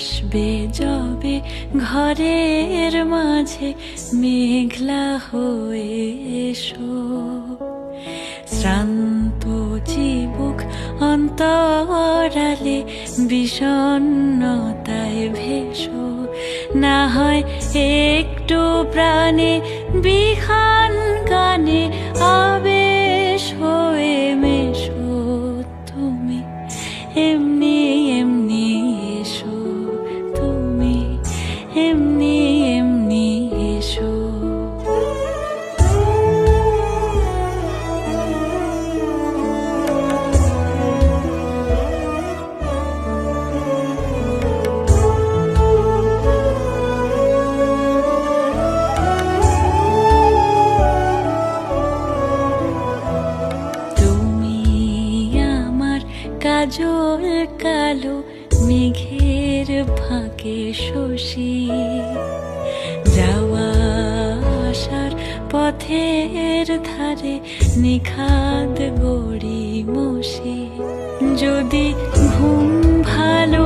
আসবে যবে ঘরের মাঝে মেঘলা হয়ে এসো। শ্রান্ত চিবুক অন্তরালে বিষণ্ণতায় ভেসো। না হয় একটু প্রাণে বিহান কাজল কালো মেঘের ফাঁকে শশী। যাওয়া আসার পথের ধারে নিখাদ গড়ি মশি যদি ঘুম ভালো